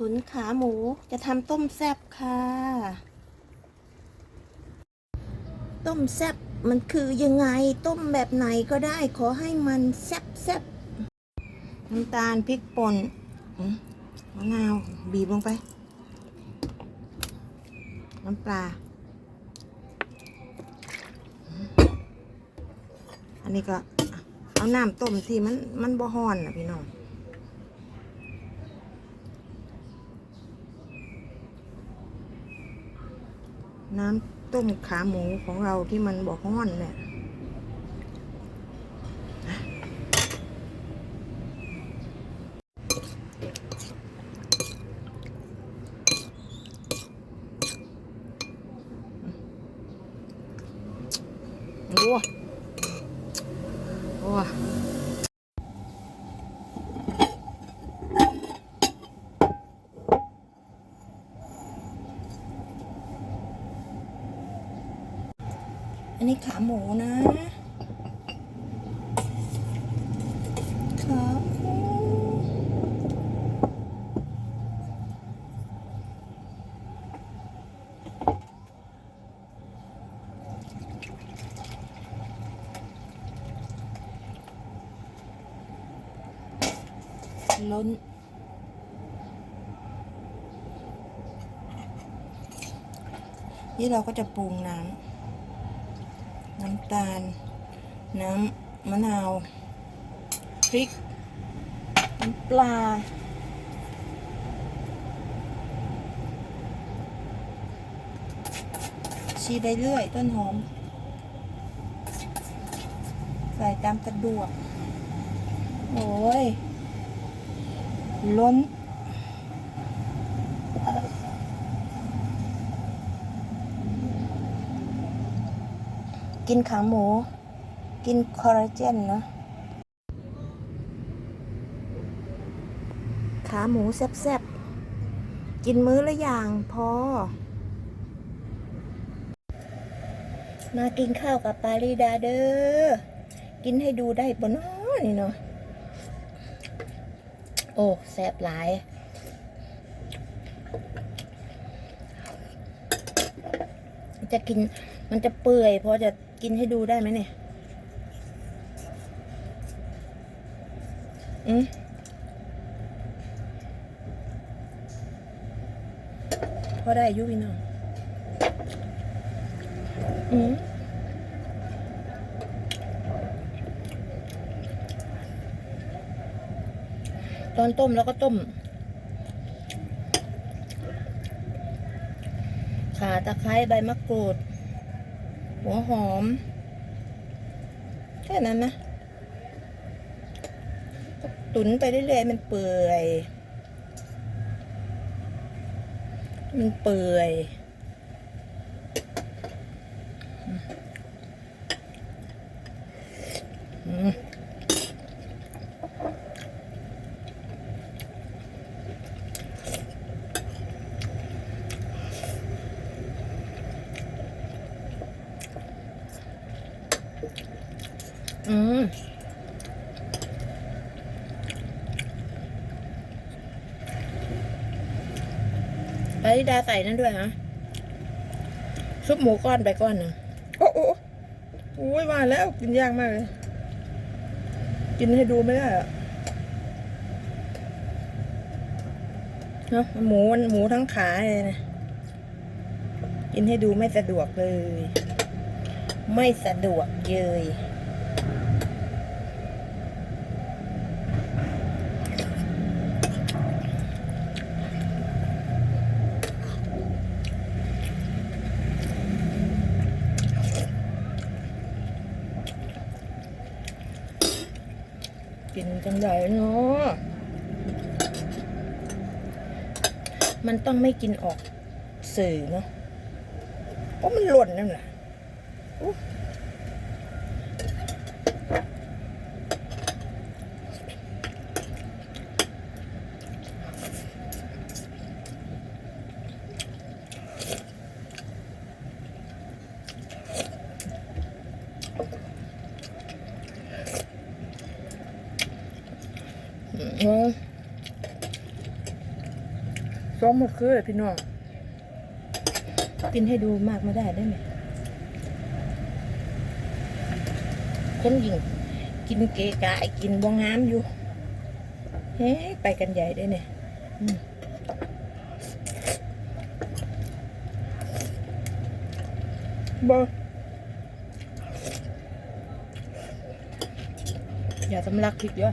ตุ๋นขาหมูจะทำต้มแซบค่ะ ต้มแซบมันคือยังไงต้มแบบไหนก็ได้ ขอให้มันแซบแซบน้ำตาลพริกป่นมมะนาวบีบลงไป น้ำปลา อันนี้ก็เอาน้ำต้มที่มันมันบ่ฮ้อนนะพี่น้อง น้ำต้มขาหมูของเราที่มันบ่ฮ้อนเนี่ยโอ้โอ้ อันนี้ขาหมูนะขาหมูล้นนี่เราก็จะปรุงน้ำ น้ำตาล น้ำมะนาว พริก น้ำปลา ชีได้เรื่อย ต้นหอม ใส่ตามสะดวก โอ้ย ล้น กินขาหมู กินคอลลาเจนเนาะขาหมูแซ่บๆ กินมื้อละอย่างพอ มากินข้าวกับปาริดาเด้อ กินให้ดูได้บนน้อนี่เนาะ โอ้แซ่บหลายจะกิน มันจะเปื่อยพอจะกินให้ดูได้ไหมเนี่ย อืมพอได้ยุพี่น้อง อืมตอนต้มแล้วก็ต้มข่าตะไคร้ใบมะกรูด หัวหอม แค่นั้นนะตุ๋นไปเรื่อยๆมันเปื่อย มันเปื่อย อืมปาริดาใส่นั่นด้วยฮะซุปหมูก้อนไปก้อนหนึ่งโอ้โอ้โอ้ยมาแล้วกินยากมากเลย กินให้ดูไม่ได้อะเนาะหมูมันหมูทั้งขาเลยนะกินให้ดูไม่สะดวกเลย ไม่สะดวกเลย กินจังไดเนาะมันต้องไม่กินออกสื่อเนาะเพราะมันหล่นนั่นแหละอุ๊ยอืม ซ้อมหมดคือเลยพี่น้อง กินให้ดูมากไม่ได้ได้ไหมคนยิงกินเกะกะกินบวงามอยู่ เฮ้ไปกันใหญ่ได้เนี่ยบออย่าสำลักพริกเยอะ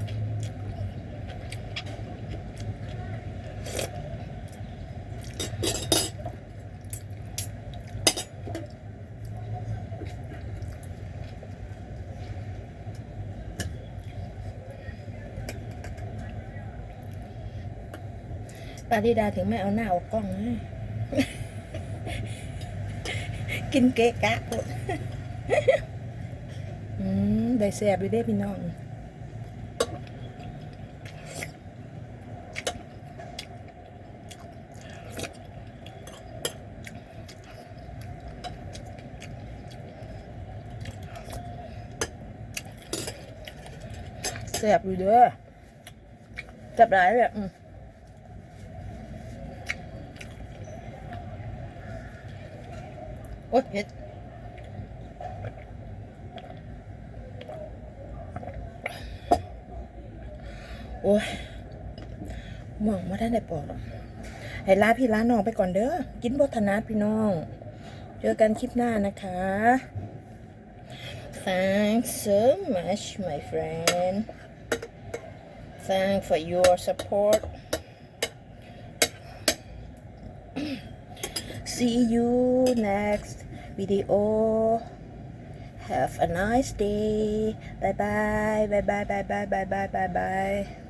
าริดาถึงไม่เอาหน้าออกกล้องนะกินเกะกะอืมได้แซ่บอยู่เด้พี่น้องแซ่บอยู่เด้อจับได้แบบอืม อ๊ยเผ็ดโอ้ยหม่องมาท่ได้ปอกให้ลาพี่ลาน้องไปก่อนเด้อ กินบทนาพี่น้อง เจอกันคลิปหน้านะคะ Thanks so much my friend Thanks for your support See you next video. Have a nice day. Bye bye. Bye bye. Bye bye. Bye bye. Bye bye.